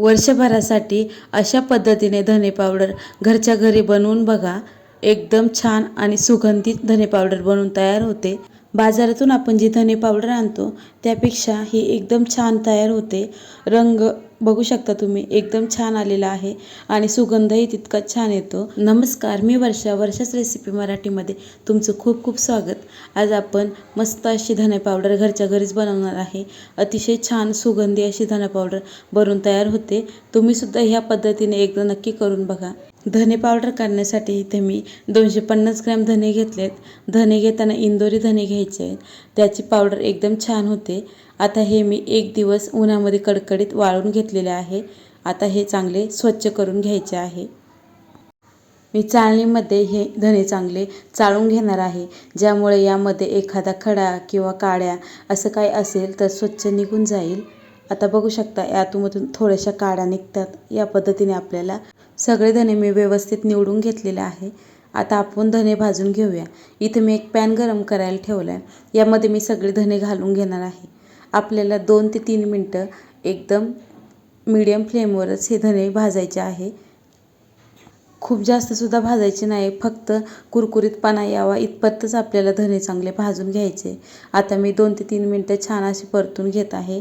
वर्षभरासाठी अशा पद्धतीने धने पावडर घरच्या घरी बनवून बघा. एकदम छान आणि सुगंधित धने पावडर बनवून तयार होते. बाजारातून आपण जी धने पावडर आणतो त्यापेक्षा ही एकदम छान तयार होते. रंग बघू शकता तुम्ही एकदम छान आलेला आहे आणि सुगंधही तितकाच छान येतो. नमस्कार मी वर्षा वर्षाच रेसिपी मराठीमध्ये तुमचं खूप खूप स्वागत. आज आपण मस्त अशी धने पावडर घरच्या घरीच बनवणार आहे. अतिशय छान सुगंधी अशी धने पावडर बनवून तयार होते. तुम्हीसुद्धा ह्या पद्धतीने एकदा नक्की करून बघा. धने पावडर काढण्यासाठी इथे मी दोनशे पन्नास ग्रॅम धने घेतलेत. धने घेताना इंदोरी धने घ्यायचे आहेत. त्याची पावडर एकदम छान होते. आता हे मी एक दिवस उन्हामध्ये कडकडीत वाळून घेतलेले आहे. आता हे चांगले स्वच्छ करून घ्यायचे आहे. मी चाळणीमध्ये हे धने चांगले चाळून घेणार आहे. ज्यामुळे यामध्ये एखादा खडा किंवा काड्या असं काय असेल तर स्वच्छ निघून जाईल. आता बघू शकता यातूमधून थोड्याशा काड्या निघतात. या पद्धतीने आपल्याला सगळे धने मी व्यवस्थित निवडून घेतलेले आहे. आता आपण धने भाजून घेऊया. इथे मी एक पॅन गरम करायला ठेवला आहे यामध्ये मी सगळे धने घालून घेणार आहे. आपल्याला दोन ते तीन मिनटं एकदम मीडियम फ्लेमवरच हे धने भाजायचे आहे. खूप जास्तसुद्धा भाजायचे नाही. फक्त कुरकुरीतपणा यावा. इतपतच आपल्याला धने चांगले भाजून घ्यायचे. आता मी दोन ते तीन मिनटं छान असे परतून घेत आहे.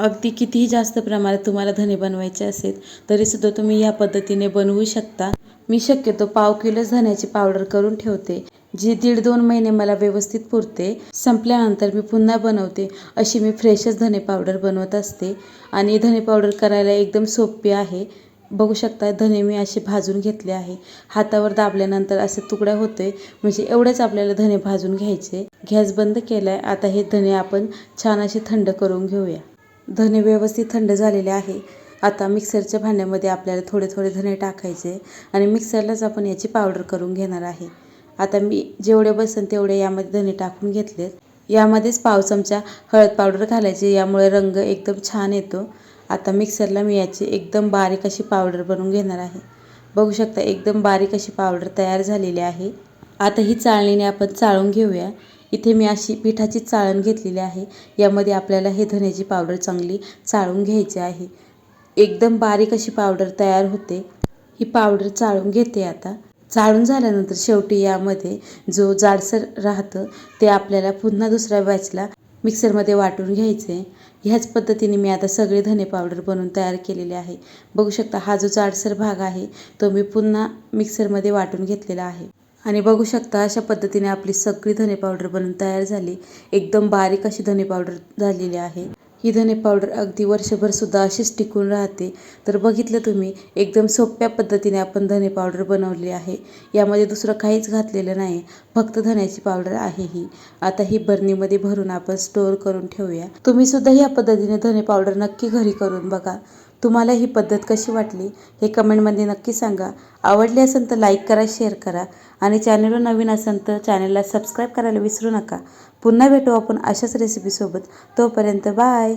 अगदी कितीही जास्त प्रमाणात तुम्हाला धने बनवायचे असेल तरीसुद्धा तुम्ही या पद्धतीने बनवू शकता. मी शक्यतो पाव किलोच धण्याची पावडर करून ठेवते जी दीड दोन महिने मला व्यवस्थित पुरते. संपल्यानंतर मी पुन्हा बनवते अशी मी फ्रेशच धने पावडर बनवत असते. आणि धने पावडर करायला एकदम सोपी आहे. बघू शकता धने मी असे भाजून घेतले आहे. हातावर दाबल्यानंतर असे तुकडा होतोय म्हणजे एवढेच आपल्याला धने भाजून घ्यायचे. गॅस बंद केला आहे आता हे धने आपण छान असे थंड करून घेऊया. धने व्यवस्थित थंड झालेले आहे. आता मिक्सरच्या भांड्यामध्ये आपल्याला थोडे थोडे धने टाकायचे आणि मिक्सरलाच आपण याची पावडर करून घेणार आहे. आता मी जेवढे बसन तेवढे यामध्ये धने टाकून घेतलेत यामध्येच पाव चमचा हळद पावडर घालायची यामुळे रंग एकदम छान येतो. आता मिक्सरला मी याची एकदम बारीक अशी पावडर बनवून घेणार आहे. बघू शकता एकदम बारीक अशी पावडर तयार झालेली आहे. आता ही चाळणीने आपण चाळून घेऊया. इथे मी अशी पिठाची चाळण घेतलेली आहे. यामध्ये आपल्याला हे धण्याची पावडर चांगली चाळून घ्यायची आहे. एकदम बारीक अशी पावडर तयार होते. ही पावडर चाळून घेते आता. चाळून झाल्यानंतर शेवटी यामध्ये जो जाडसर राहतं ते आपल्याला पुन्हा दुसऱ्या बॅचला मिक्सरमध्ये वाटून घ्यायचे. ह्याच पद्धतीने मी आता सगळे धने पावडर बनवून तयार केलेले आहे. बघू शकता हा जो जाडसर भाग आहे तो मी पुन्हा मिक्सरमध्ये वाटून घेतलेला आहे. आणि बघू शकता अशा पद्धतीने आपली सगळी धने पावडर बनवून तयार झाली. एकदम बारीक अशी धने पावडर झालेली आहे. ही धने पावडर अगदी वर्षभरसुद्धा अशीच टिकून राहते. तर बघितलं तुम्ही एकदम सोप्या पद्धतीने आपण धने पावडर बनवली आहे. यामध्ये दुसरं काहीच घातलेलं नाही. फक्त धण्याची पावडर आहे ही. आता ही बरणीमध्ये भरून आपण स्टोअर करून ठेवूया. तुम्हीसुद्धा या पद्धतीने धने पावडर नक्की घरी करून बघा. तुम्हाला ही पद्धत कशी वाटली हे कमेंटमध्ये नक्की सांगा. आवडली असेल तर लाईक करा शेअर करा आणि चॅनलवर नवीन असेल तर चॅनलला सबस्क्राईब करायला विसरू नका. पुन्हा भेटू आपण अशाच रेसिपीसोबत तोपर्यंत बाय